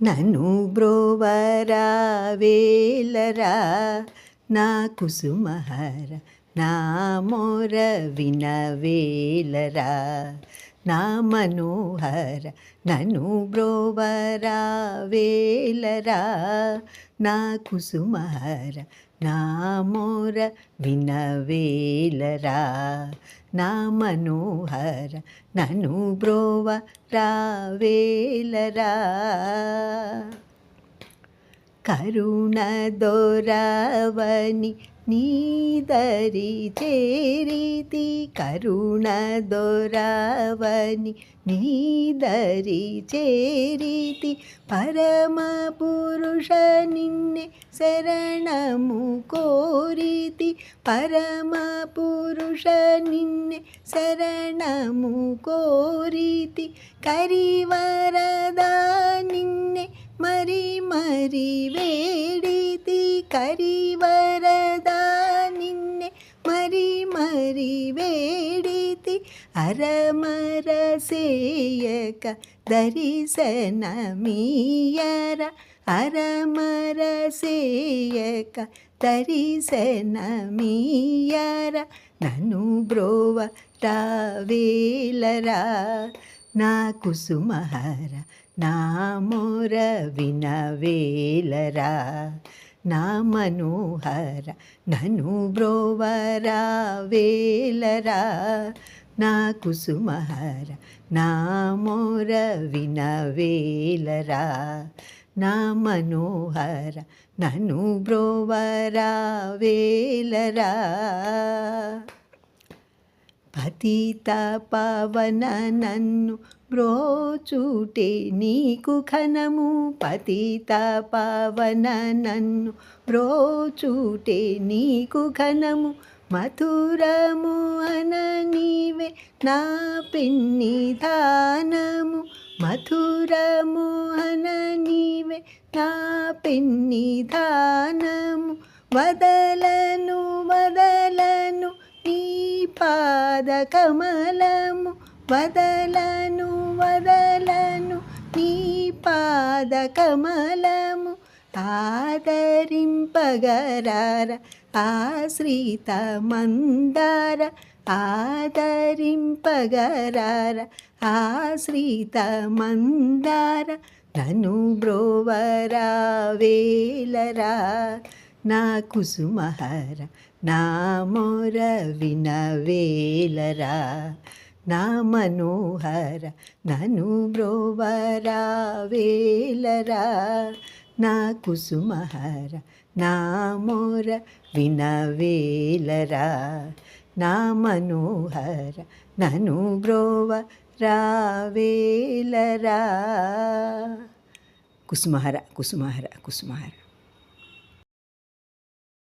నను బ్రోవరా వేలరా నా కుసుమహర నా మోర వినవేలరా నా మనోహర నను బ్రోవరా వేలరా. నా కుసుమహర నా మోర వినవేలరా నా మనోహర నను బ్రోవ రావేలరా కరుణ దొరవని నీదరి చేరితి కరుణ దొరవని నీదరి చేరితి పరమ పురుష నిన్నే శరణము కోరితి పరమ పురుష నిన్నే శరణము కోరితి కరివరదా నిన్నే మరి మరి వేడితి కరివరద నిన్నే మరి మరి వేడితి అరమరసేయక దరిశనమీయర అరమరసేయక దరిశనమీయర నను దర్శనమీయర నన్ను బ్రోవ రావేలరా నా కుసుమహర నా మోర వినవేలరా నా మనోహర నను బ్రోవరా వేలరా నా కుసుమహర నా మోర వినవేలరా నా మనోహర నను బ్రోవరా వేలరా. పతిత పవన నన్ను బ్రోచూటే నీకు ఘనము. పతిత పవన నన్ను బ్రోచూటే నీకు ఘనము. మధురము అన నీవే నా పిన్ని దానము. మధురము అన నీవే నా పిన్ని దానము. వదలను పాద కమలము వదలను వదలను. నీ పాద కమలము ఆదరింపగరార ఆశ్రిత మందార ఆదరింపగరార ఆశ్రిత మందార నను బ్రోవరా వేలరా నా కుసుమహర నా మోర వినవేలరా నా మనోహర నను బ్రోవరా వేలరా నా కుసుమహర నా మోర వినవేలరా నా మనోహర నను బ్రోవ రావేలరా కుసుమహర కుసుమహర కుసుమహర.